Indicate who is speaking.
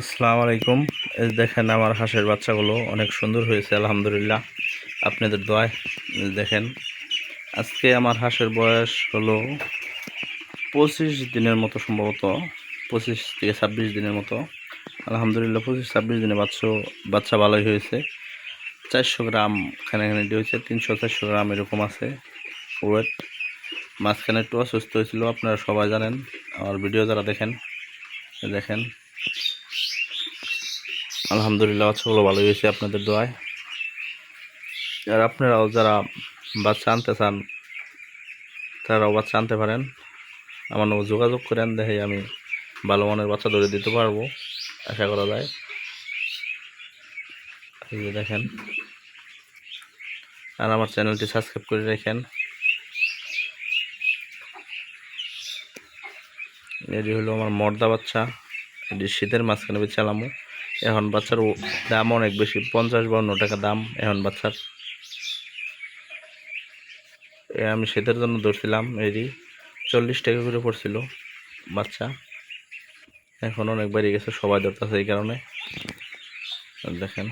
Speaker 1: আসসালামু আলাইকুম। এই দেখেন আমার হাঁসের বাচ্চাগুলো অনেক সুন্দর হয়েছে, আলহামদুলিল্লাহ। আপনাদের দোয়ায় দেখেন। আজকে আমার হাঁসের বয়স হলো পঁচিশ দিনের মতো সম্ভবত, পঁচিশ থেকে ছাব্বিশ দিনের মতো। আলহামদুলিল্লাহ পঁচিশ ছাব্বিশ দিনে বাচ্চা বাচ্চা ভালোই হয়েছে। চারশো গ্রাম খানাখানিটি হয়েছে তিনশো চারশো গ্রাম এরকম আছে ওয়েট মাঝখানে একটু অসুস্থ হয়েছিল, আপনারা সবাই জানেন। আমার ভিডিও যারা দেখেন দেখেন। আলহামদুলিল্লাহ বাচ্চাগুলো ভালো হয়েছে আপনাদের দোয়ায়। আর আপনারাও যারা বাচ্চা আনতে চান, তারাও বাচ্চা আনতে পারেন। আমার যোগাযোগ করেন দেখে আমি ভালো মানের বাচ্চা ধরে দিতে পারব, আশা করা যায়। দেখেন। আর আমার চ্যানেলটি সাবস্ক্রাইব করে রাখেন। এটি হলো আমার মর্দা বাচ্চা। এটি শীতের মাঝখানে বেচালামো। এখন বাচ্চার দাম অনেক বেশি, পঞ্চাশ বাউন্ন টাকা দাম এখন বাচ্চার। আমি সেদের জন্য ধরছিলাম এরই চল্লিশ টাকা করে পড়ছিল বাচ্চা। এখন অনেক বেড়ে গেছে, সবাই ধরতেছে এই কারণে। দেখেন।